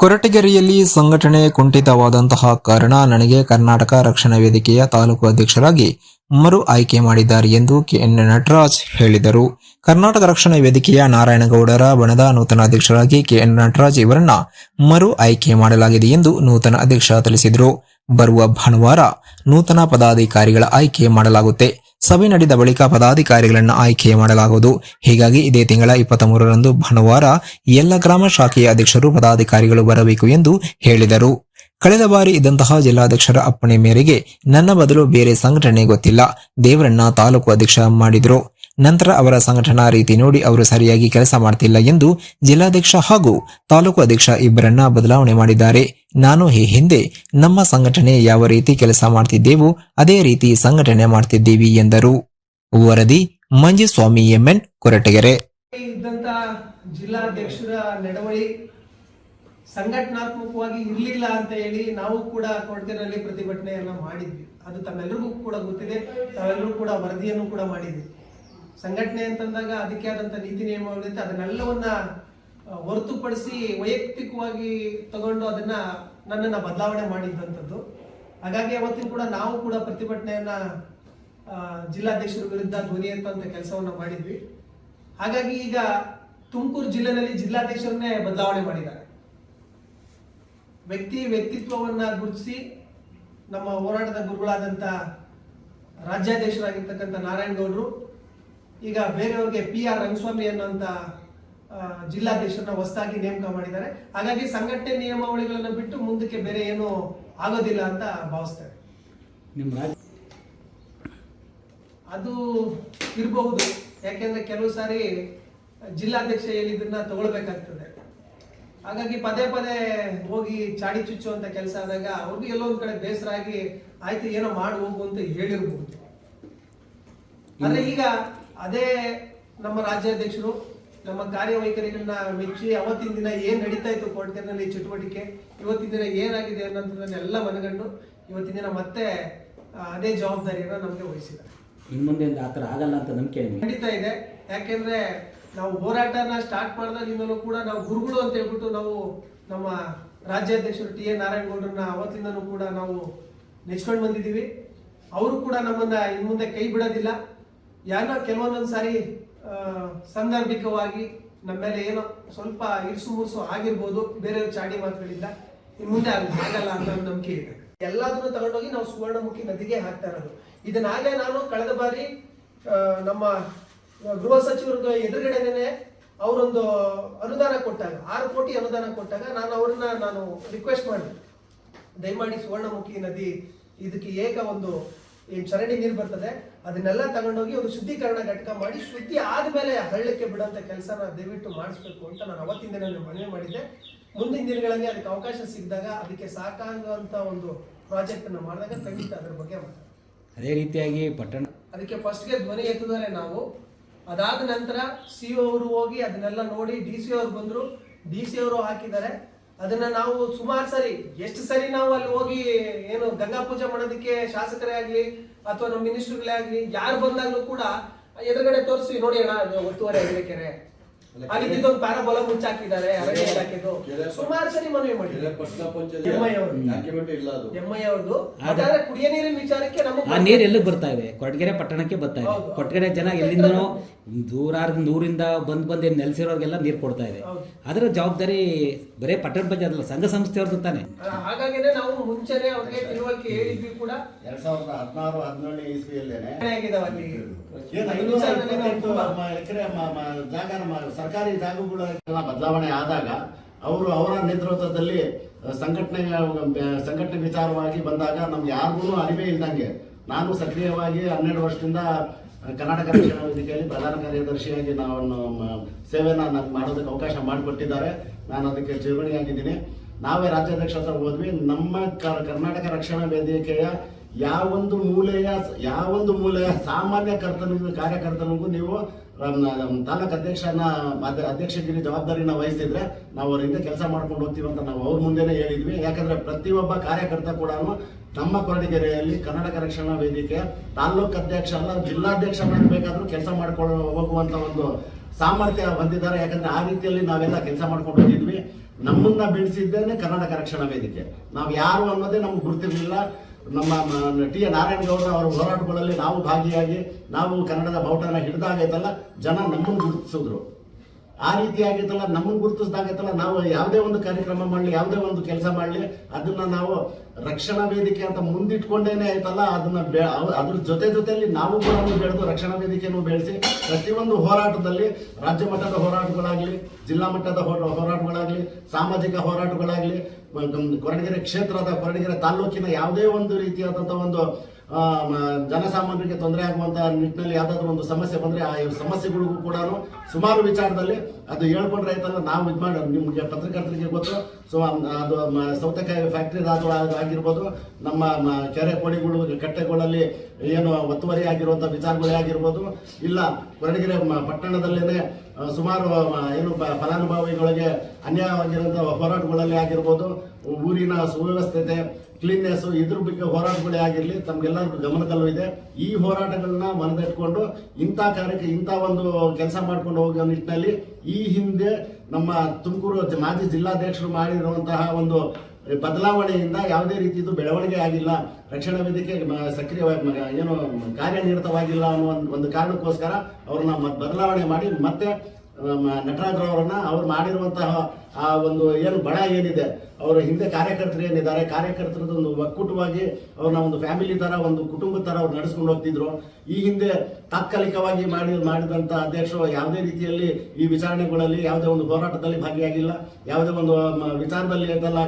ಕೊರಟಗೆರೆಯಲ್ಲಿ ಸಂಘಟನೆ ಕುಂಠಿತವಾದಂತಹ ಕಾರಣ ನನಗೆ ಕರ್ನಾಟಕ ರಕ್ಷಣಾ ವೇದಿಕೆಯ ತಾಲೂಕು ಅಧ್ಯಕ್ಷರಾಗಿ ಮರು ಆಯ್ಕೆ ಮಾಡಿದ್ದಾರೆ ಎಂದು ಕೆಎನ್ ನಟರಾಜ್ ಹೇಳಿದರು. ಕರ್ನಾಟಕ ರಕ್ಷಣಾ ವೇದಿಕೆಯ ನಾರಾಯಣಗೌಡರ ಬಣದ ನೂತನ ಅಧ್ಯಕ್ಷರಾಗಿ ಕೆಎನ್ ನಟರಾಜ್ ಇವರನ್ನ ಮರು ಆಯ್ಕೆ ಮಾಡಲಾಗಿದೆ ಎಂದು ನೂತನ ಅಧ್ಯಕ್ಷ ತಿಳಿಸಿದರು. ಬರುವ ಭಾನುವಾರ ನೂತನ ಪದಾಧಿಕಾರಿಗಳ ಆಯ್ಕೆ ಮಾಡಲಾಗುತ್ತೆ. ಸಭೆ ನಡೆದ ಬಳಿಕ ಪದಾಧಿಕಾರಿಗಳನ್ನು ಆಯ್ಕೆ ಮಾಡಲಾಗುವುದು. ಹೀಗಾಗಿ ಇದೇ ತಿಂಗಳ ಇಪ್ಪತ್ತ್ ಮೂರರಂದು ಭಾನುವಾರ ಎಲ್ಲ ಗ್ರಾಮ ಶಾಖೆಯ ಅಧ್ಯಕ್ಷರು ಪದಾಧಿಕಾರಿಗಳು ಬರಬೇಕು ಎಂದು ಹೇಳಿದರು. ಕಳೆದ ಬಾರಿ ಇದ್ದಂತಹ ಜಿಲ್ಲಾಧ್ಯಕ್ಷರ ಅಪ್ಪಣೆ ಮೇರೆಗೆ ನನ್ನ ಬದಲು ಬೇರೆ ಸಂಘಟನೆ ಗೊತ್ತಿಲ್ಲ. ದೇವರನ್ನ ತಾಲೂಕು ಅಧ್ಯಕ್ಷ ಮಾಡಿದ್ರು. ನಂತರ ಅವರ ಸಂಘಟನಾ ರೀತಿ ನೋಡಿ ಅವರು ಸರಿಯಾಗಿ ಕೆಲಸ ಮಾಡ್ತಿಲ್ಲ ಎಂದು ಜಿಲ್ಲಾಧ್ಯಕ್ಷ ಹಾಗೂ ತಾಲೂಕು ಅಧ್ಯಕ್ಷ ಇಬ್ಬರನ್ನ ಬದಲಾವಣೆ ಮಾಡಿದ್ದಾರೆ. ನಾನು ಈ ಹಿಂದೆ ನಮ್ಮ ಸಂಘಟನೆ ಯಾವ ರೀತಿ ಕೆಲಸ ಮಾಡ್ತಿದ್ದೇವೋ, ಅದೇ ರೀತಿ ಸಂಘಟನೆ ಮಾಡ್ತಿದ್ದೀವಿ ಎಂದರು. ವರದಿ ಮಂಜುಸ್ವಾಮಿ, ಎಂಎನ್ ಕೊರಟಗೆರೆ. ಜಿಲ್ಲಾಧ್ಯಕ್ಷರ ನಡವಳಿ ಸಂಘಟನಾತ್ಮಕವಾಗಿ ಇರಲಿಲ್ಲ ಅಂತ ಹೇಳಿ ನಾವು ಕೂಡ ಕೊಡಗಿನಲ್ಲಿ ಪ್ರತಿಭಟನೆಯನ್ನ ಮಾಡಿದ್ವಿ. ಅದು ತಮ್ಮೆಲ್ಲರಿಗೂ ಕೂಡ ಗೊತ್ತಿದೆ, ತಾವೆಲ್ಲರೂ ಕೂಡ ವರದಿಯನ್ನು ಕೂಡ ಮಾಡಿದ್ವಿ ಸಂಘಟನೆ ಅಂತಂದಾಗ ಅದಕ್ಕೆ ಆದಂತ ನೀತಿ ನಿಯಮಗಳಿರುತ್ತೆ ಅದನ್ನೆಲ್ಲವನ್ನ ಹೊರತುಪಡಿಸಿ ವೈಯಕ್ತಿಕವಾಗಿ ತಗೊಂಡು ಅದನ್ನ ನನ್ನನ್ನ ಬದಲಾವಣೆ ಮಾಡಿದ್ದಂಥದ್ದು ಹಾಗಾಗಿ ಅವತ್ತಿನ ಕೂಡ ನಾವು ಕೂಡ ಪ್ರತಿಭಟನೆಯನ್ನ ಜಿಲ್ಲಾಧ್ಯಕ್ಷರ ವಿರುದ್ಧ ಧ್ವನಿ ಅಂತ ಕೆಲಸವನ್ನ ಮಾಡಿದ್ವಿ. ಹಾಗಾಗಿ ಈಗ ತುಮಕೂರು ಜಿಲ್ಲೆನಲ್ಲಿ ಜಿಲ್ಲಾಧ್ಯಕ್ಷರನ್ನೇ ಬದಲಾವಣೆ ಮಾಡಿದ್ದಾರೆ. ವ್ಯಕ್ತಿ ವ್ಯಕ್ತಿತ್ವವನ್ನ ಗುರುತಿಸಿ ನಮ್ಮ ಹೋರಾಟದ ಗುರುಗಳಾದಂತ ರಾಜ್ಯಾಧ್ಯಕ್ಷರಾಗಿರ್ತಕ್ಕಂಥ ನಾರಾಯಣ ಗೌಡರು ಈಗ ಬೇರೆಯವ್ರಿಗೆ ಪಿ ಆರ್ ರಂಗಸ್ವಾಮಿ ಅನ್ನುವಂತ ಆ, ಜಿಲ್ಲಾಧ್ಯಕ್ಷರನ್ನ ಹೊಸದಾಗಿ ನೇಮಕ ಮಾಡಿದ್ದಾರೆ. ಹಾಗಾಗಿ ಸಂಘಟನೆ ನಿಯಮಾವಳಿಗಳನ್ನ ಬಿಟ್ಟು ಮುಂದಕ್ಕೆ ಬೇರೆ ಏನು ಆಗೋದಿಲ್ಲ ಅಂತ ಭಾವಿಸ್ತೇವೆ ನಿಮ್ಮ ರಾಜ್ಯ ಅದು ಇರಬಹುದು. ಯಾಕೆಂದ್ರೆ ಕೆಲವು ಸಾರಿ ಜಿಲ್ಲಾಧ್ಯಕ್ಷ ಹೇಳಿದ್ದನ್ನ ತಗೊಳ್ಬೇಕಾಗ್ತದೆ. ಹಾಗಾಗಿ ಪದೇ ಪದೇ ಹೋಗಿ ಚಾಡಿ ಚುಚ್ಚುವಂತ ಕೆಲಸ ಆದಾಗ ಅವ್ರಿಗೂ ಎಲ್ಲೋ ಒಂದ್ ಕಡೆ ಬೇಸರ ಆಗಿ ಆಯ್ತು ಏನೋ ಮಾಡಿ ಹೋಗು ಅಂತ ಹೇಳಿರ್ಬಹುದು. ಆದರೆ ಈಗ ಅದೇ ನಮ್ಮ ರಾಜ್ಯಾಧ್ಯಕ್ಷರು ನಮ್ಮ ಕಾರ್ಯವೈಖರಿಗಳನ್ನ ಮೆಚ್ಚಿ ಅವತ್ತಿನ ದಿನ ಏನ್ ನಡೀತಾ ಇತ್ತು ಕೋಟೆನಲ್ಲಿ ಚಟುವಟಿಕೆ ಇವತ್ತಿನ ದಿನ ಏನಾಗಿದೆ ಅನ್ನೋದನ್ನೆಲ್ಲ ಮನಗಂಡು ಇವತ್ತಿನ ದಿನ ಮತ್ತೆ ಅದೇ ಜವಾಬ್ದಾರಿಯನ್ನ ನಮಗೆ ವಹಿಸಿದ್ದಾರೆ. ಇನ್ನು ಮುಂದೆ ಆ ಥರ ಆಗಲ್ಲ ಅಂತ ನಂಬಿಕೆ ನಡೀತಾ ಖಂಡಿತ ಇದೆ. ಯಾಕೆಂದ್ರೆ ನಾವು ಹೋರಾಟನ ಸ್ಟಾರ್ಟ್ ಮಾಡಿದಾಗಿಂದಲೂ ಕೂಡ ನಾವು ಗುರುಗಳು ಅಂತ ಹೇಳ್ಬಿಟ್ಟು ನಾವು ನಮ್ಮ ರಾಜ್ಯಾಧ್ಯಕ್ಷರು ಟಿ ಎ ನಾರಾಯಣಗೌಡರನ್ನ ಅವತ್ತಿಂದನೂ ಕೂಡ ನಾವು ನೆಚ್ಕೊಂಡು ಬಂದಿದ್ದೀವಿ. ಅವರು ಕೂಡ ನಮ್ಮನ್ನ ಇನ್ ಮುಂದೆ ಕೈ ಬಿಡೋದಿಲ್ಲ. ಯಾರೋ ಕೆಲವೊಂದೊಂದು ಸಾರಿ ಸಂದರ್ಭಿಕವಾಗಿ ಸಾಂದರ್ಭಿಕವಾಗಿ ನಮ್ಮ ಮೇಲೆ ಏನೋ ಸ್ವಲ್ಪ ಇರ್ಸು ಮುರ್ಸು ಆಗಿರ್ಬೋದು, ಬೇರೆಯವ್ರ ಚಾಡಿ ಮಾತುಗಳಿಂದ ಮುಂದೆ ಆಗಲ್ಲ ಅಂತ ನಂಬಿಕೆ ಇದೆ. ಎಲ್ಲದನ್ನು ತಗೊಂಡೋಗಿ ನಾವು ಸುವರ್ಣಮುಖಿ ನದಿಗೆ ಹಾಕ್ತಾ ಇರೋದು. ಇದನ್ನಾಗಲೇ ನಾನು ಕಳೆದ ಬಾರಿ ನಮ್ಮ ಗೃಹ ಸಚಿವರ ಎದುರುಗಡೆನೆ ಅವರೊಂದು ಅನುದಾನ ಕೊಟ್ಟಾಗ, ಆರು ಕೋಟಿ ಅನುದಾನ ಕೊಟ್ಟಾಗ ನಾನು ಅವ್ರನ್ನ ನಾನು ರಿಕ್ವೆಸ್ಟ್ ಮಾಡಿದೆ. ದಯಮಾಡಿ ಸುವರ್ಣಮುಖಿ ನದಿ ಇದಕ್ಕೆ ಏಕ ಒಂದು ಏನ್ ಚರಂಡಿ ನೀರು ಬರ್ತದೆ ಅದನ್ನೆಲ್ಲ ತಗೊಂಡೋಗಿ ಒಂದು ಶುದ್ಧೀಕರಣ ಘಟಕ ಮಾಡಿ ಶುದ್ಧಿ ಆದಮೇಲೆ ಹಳ್ಳಕ್ಕೆ ಬಿಡೋಂಥ ಕೆಲಸನ ದಯವಿಟ್ಟು ಮಾಡಿಸ್ಬೇಕು ಅಂತ ನಾನು ಅವತ್ತಿನ ದಿನ ಮನವಿ ಮಾಡಿದ್ದೆ. ಮುಂದಿನ ದಿನಗಳಲ್ಲಿ ಅದಕ್ಕೆ ಅವಕಾಶ ಸಿಕ್ಕಿದಾಗ ಅದಕ್ಕೆ ಸಾಕಾಗುವಂತ ಒಂದು ಪ್ರಾಜೆಕ್ಟ್ ಅನ್ನ ಮಾಡಿದಾಗ ಖಂಡಿತ ಅದ್ರ ಬಗ್ಗೆ. ಅದೇ ರೀತಿಯಾಗಿ ಪಟ್ಟಣ ಅದಕ್ಕೆ ಫಸ್ಟ್ಗೆ ಧ್ವನಿ ಎತ್ತಿದರೆ ನಾವು. ಅದಾದ ನಂತರ ಸಿ ಅವರು ಹೋಗಿ ಅದನ್ನೆಲ್ಲ ನೋಡಿ ಡಿ ಸಿ ಅವರು ಬಂದ್ರು. ಡಿ ಸಿ ಅವರು ಹಾಕಿದ್ದಾರೆ. ಅದನ್ನ ನಾವು ಸುಮಾರು ಸರಿ ಎಷ್ಟು ಸರಿ ನಾವು ಅಲ್ಲಿ ಹೋಗಿ ಏನು ಗಂಗಾ ಪೂಜೆ ಮಾಡೋದಕ್ಕೆ ಶಾಸಕರೇ ಆಗ್ಲಿ ಅಥವಾ ನಮ್ಮ ಮಿನಿಸ್ಟರ್ಗಳೇ ಆಗ್ಲಿ ಯಾರು ಬಂದಾಗ್ಲೂ ಕೂಡ ಎದುರುಗಡೆ ತೋರಿಸಿ ನೋಡಿ ಅಣ್ಣ ಅದು ಒತ್ತುವರಿ ಆಗಿದೆ ಕೆರೆ. ಅಲ್ಲಿ ಒಂದು ಪ್ಯಾರಾಬೋಲ ಮುಚ್ಚಾಕಿದ್ದಾರೆ ಇಲಾಖೆದು. ಸುಮಾರು ಸರಿ ಮನವಿ ಮಾಡಿದ್ದಾರೆ ಕುಡಿಯ ನೀರಿನ ವಿಚಾರಕ್ಕೆ ಆ ನಮಗೆ ನೀರು ಎಲ್ಲಿಗೆ ಬರ್ತಾ ಇದೆ? ಕೊಟ್ಗೆರೆ ಪಟ್ಟಣಕ್ಕೆ ಬರ್ತಾ ಇದೆ. ಹೌದು. ಕೊಟ್ಗೆರೆ ಜನ ಎಲ್ಲಿಂದನೋ ದೂರಾರ್ ನೂರಿಂದ ಬಂದ್ ಬಂದು ಏನ್ ನೆಲೆಸಿರೋರ್ಗೆಲ್ಲ ನೀರು ಕೊಡ್ತಾ ಇದೆ. ಅದರ ಜವಾಬ್ದಾರಿ ಬರೇ ಪಟ್ಟಣ ಪಂಚಾಯತ್ ಅಲ್ಲ ಸಂಘ ಸಂಸ್ಥೆಯವ್ರದ್ದು ತಾನೆ. ಹಾಗಾಗಿನೇ ನಾವು ಮುಂಚೆನೆ ಅವ್ರಿಗೆ ತಿಳುವಳಿಕೆ ಹೇಳಿದ್ವಿ ಕೂಡ. ಎರಡ್ ಸಾವಿರದ ಹದಿನಾರು ಹದಿನೇಳನೇ ಇಸ್ವಿಯಲ್ಲೇನೆ. ಎಕರೆ ಜಾಗ ಸರ್ಕಾರಿ ಜಾಗಗಳೆಲ್ಲ ಬದಲಾವಣೆ ಆದಾಗ ಅವರು ಅವರ ನೇತೃತ್ವದಲ್ಲಿ ಸಂಘಟನೆ ಸಂಘಟನೆ ವಿಚಾರವಾಗಿ ಬಂದಾಗ ನಮ್ಗೆ ಯಾರಿಗೂ ಅರಿವೇ ಇಲ್ದಂಗೆ. ನಾನು ಸಕ್ರಿಯವಾಗಿ ಹನ್ನೆರಡು ವರ್ಷದಿಂದ ಕರ್ನಾಟಕ ರಕ್ಷಣಾ ವೇದಿಕೆಯಲ್ಲಿ ಪ್ರಧಾನ ಕಾರ್ಯದರ್ಶಿಯಾಗಿ ನಾವು ಸೇವೆಯನ್ನು ಮಾಡೋದಕ್ಕೆ ಅವಕಾಶ ಮಾಡಿಕೊಟ್ಟಿದ್ದಾರೆ. ನಾನು ಅದಕ್ಕೆ ಚಿರುಗಣಿಯಾಗಿದ್ದೀನಿ ನಾವೇ ರಾಜ್ಯಾಧ್ಯಕ್ಷ ಹತ್ರ ಹೋದ್ವಿ. ನಮ್ಮ ಕರ್ನಾಟಕ ರಕ್ಷಣಾ ವೇದಿಕೆಯ ಯಾವೊಂದು ಮೂಲೆಯ ಯಾವೊಂದು ಮೂಲೆಯ ಸಾಮಾನ್ಯ ಕರ್ತನಿಗೂ, ಕಾರ್ಯಕರ್ತನಿಗೂ ನೀವು ತಾಲೂಕು ಅಧ್ಯಕ್ಷನ ಅಧ್ಯ- ಅಧ್ಯಕ್ಷಗಿರಿ ಜವಾಬ್ದಾರಿನ ವಹಿಸಿದ್ರೆ ನಾವು ಅವರಿಂದ ಕೆಲಸ ಮಾಡ್ಕೊಂಡು ಹೋಗ್ತೀವಿ ಅಂತ ನಾವು ಅವ್ರ ಮುಂದೆನೆ ಹೇಳಿದ್ವಿ. ಯಾಕಂದ್ರೆ ಪ್ರತಿಯೊಬ್ಬ ಕಾರ್ಯಕರ್ತ ಕೂಡ ನಮ್ಮ ಕೊರಟಗೆರೆಯಲ್ಲಿ ಕನ್ನಡ ರಕ್ಷಣಾ ವೇದಿಕೆ, ತಾಲೂಕು ಅಧ್ಯಕ್ಷ ಅಲ್ಲ, ಜಿಲ್ಲಾಧ್ಯಕ್ಷ ಬೇಕಾದ್ರೂ ಕೆಲಸ ಮಾಡ್ಕೊಂಡು ಹೋಗುವಂತ ಒಂದು ಸಾಮರ್ಥ್ಯ ಹೊಂದಿದ್ದಾರೆ. ಯಾಕಂದ್ರೆ ಆ ರೀತಿಯಲ್ಲಿ ನಾವೆಲ್ಲ ಕೆಲಸ ಮಾಡ್ಕೊಂಡು ಹೋಗಿದ್ವಿ. ನಮ್ಮನ್ನ ಬೆಳೆಸಿದ್ದೇನೆ ಕನ್ನಡ ರಕ್ಷಣಾ ವೇದಿಕೆ. ನಾವು ಯಾರು ಅನ್ನೋದೇ ನಮ್ಗೆ ಗುರ್ತಿರ್ಲಿಲ್ಲ. ನಮ್ಮ ಟಿ ಎ ನಾರಾಯಣಗೌಡರ ಅವರ ಹೋರಾಟಗಳಲ್ಲಿ ನಾವು ಭಾಗಿಯಾಗಿ ನಾವು ಕನ್ನಡದ ಬಾವುಟನ ಹಿಡಿದಾಗೈತಲ್ಲ ಜನ ನಮ್ಮನ್ನು ಗುರುತಿಸಿದ್ರು. ಆ ರೀತಿ ಆಗೈತಲ್ಲ ನಮ್ಮನ್ನು ಗುರುತಿಸಿದಾಗೈತಲ್ಲ, ನಾವು ಯಾವುದೇ ಒಂದು ಕಾರ್ಯಕ್ರಮ ಮಾಡಲಿ, ಯಾವುದೇ ಒಂದು ಕೆಲಸ ಮಾಡಲಿ, ಅದನ್ನ ನಾವು ರಕ್ಷಣಾ ವೇದಿಕೆ ಅಂತ ಮುಂದಿಟ್ಕೊಂಡೇನೆ ಆಯ್ತಲ್ಲ, ಅದನ್ನ ಬೆ- ಅದ್ರ ಜೊತೆ ಜೊತೆಯಲ್ಲಿ ನಾವು ಕೂಡ ಬೆಳೆದು ರಕ್ಷಣಾ ವೇದಿಕೆಯನ್ನು ಬೆಳೆಸಿ, ಪ್ರತಿಯೊಂದು ಹೋರಾಟದಲ್ಲಿ ರಾಜ್ಯ ಮಟ್ಟದ ಹೋರಾಟಗಳಾಗಲಿ, ಜಿಲ್ಲಾ ಮಟ್ಟದ ಹೋರಾಟಗಳಾಗಲಿ, ಸಾಮಾಜಿಕ ಹೋರಾಟಗಳಾಗಲಿ ಕೊರಟಗೆರೆ ಕ್ಷೇತ್ರದ ಕೊರಟಗೆರೆ ತಾಲೂಕಿನ ಯಾವುದೇ ಒಂದು ರೀತಿಯಾದಂಥ ಒಂದು ಜನಸಾಮಾನ್ಯರಿಗೆ ತೊಂದರೆ ಆಗುವಂಥ ನಿಟ್ಟಿನಲ್ಲಿ ಯಾವ್ದಾದ್ರು ಒಂದು ಸಮಸ್ಯೆ ಬಂದ್ರೆ ಆ ಸಮಸ್ಯೆಗಳಿಗೂ ಕೂಡ ಸುಮಾರು ವಿಚಾರದಲ್ಲಿ ಅದು ಹೇಳ್ಕೊಂಡ್ರೆ ಆಯ್ತಲ್ಲ, ನಾವು ಇದು ಮಾಡಿ, ನಿಮ್ಗೆ ಪತ್ರಕರ್ತರಿಗೆ ಗೊತ್ತು. ಸೊ ಅದು ಸೌತೆಕಾಯಿ ಫ್ಯಾಕ್ಟ್ರಿ ಆಗಿರ್ಬೋದು, ನಮ್ಮ ಕೆರೆ ಕೋಳಿಗಳು ಕಟ್ಟೆಗಳಲ್ಲಿ ಏನು ಒತ್ತುವರಿ ಆಗಿರುವಂತ ವಿಚಾರಗಳೇ ಆಗಿರ್ಬೋದು. ಇಲ್ಲ ಕೊರಟಗೆರೆ ಪಟ್ಟಣದಲ್ಲೇ ಸುಮಾರು ಏನು ಫಲಾನುಭವಿಗಳಿಗೆ ಅನ್ಯಾಯವಾಗಿರುವಂತಹ ಹೋರಾಟಗಳಲ್ಲಿ ಆಗಿರ್ಬೋದು ಊರಿನ ಸುವ್ಯವಸ್ಥೆ ಕ್ಲೀನ್ನೆಸ್ ಇದ್ರ ಬಗ್ಗೆ ಹೋರಾಟಗಳೇ ಆಗಿರಲಿ, ತಮ್ಗೆಲ್ಲರಿಗೂ ಗಮನದಲ್ಲೂ ಇದೆ. ಈ ಹೋರಾಟಗಳನ್ನ ಮನದಿಟ್ಕೊಂಡು ಇಂಥ ಕಾರ್ಯಕ್ಕೆ, ಇಂಥ ಒಂದು ಕೆಲಸ ಮಾಡ್ಕೊಂಡು ಹೋಗೋ ನಿಟ್ಟಿನಲ್ಲಿ ಈ ಹಿಂದೆ ನಮ್ಮ ತುಮಕೂರು ಮಾಜಿ ಜಿಲ್ಲಾಧ್ಯಕ್ಷರು ಮಾಡಿರುವಂತಹ ಒಂದು ಬದಲಾವಣೆಯಿಂದ ಯಾವುದೇ ರೀತಿಯದು ಬೆಳವಣಿಗೆ ಆಗಿಲ್ಲ, ರಕ್ಷಣಾ ವೇದಿಕೆ ಸಕ್ರಿಯವಾಗಿ ಏನು ಕಾರ್ಯನಿರತವಾಗಿಲ್ಲ ಅನ್ನೋ ಒಂದು- ಕಾರಣಕ್ಕೋಸ್ಕರ ಅವ್ರನ್ನ ಬದಲಾವಣೆ ಮಾಡಿ ಮತ್ತೆ ನಟರಾಜ್ರವರನ್ನ ಅವ್ರು ಮಾಡಿರುವಂತಹ ಆ ಒಂದು ಏನು ಬಣ ಏನಿದೆ, ಅವರ ಹಿಂದೆ ಕಾರ್ಯಕರ್ತರು ಏನಿದ್ದಾರೆ, ಕಾರ್ಯಕರ್ತರದ್ದು ಒಂದು ಒಕ್ಕೂಟವಾಗಿ ಅವ್ರನ್ನ ಒಂದು ಫ್ಯಾಮಿಲಿ ತರ ಒಂದು ಕುಟುಂಬದ ತರ ಅವ್ರು ನಡೆಸ್ಕೊಂಡು ಹೋಗ್ತಿದ್ರು. ಈ ಹಿಂದೆ ತಾತ್ಕಾಲಿಕವಾಗಿ ಮಾಡಿ ಮಾಡಿದಂಥ ಅಧ್ಯಕ್ಷರು ಯಾವುದೇ ರೀತಿಯಲ್ಲಿ ಈ ವಿಚಾರಣೆಗಳಲ್ಲಿ ಯಾವುದೇ ಒಂದು ಹೋರಾಟದಲ್ಲಿ ಭಾಗಿಯಾಗಿಲ್ಲ. ಯಾವುದೇ ಒಂದು ವಿಚಾರದಲ್ಲಿ ಅದೆಲ್ಲ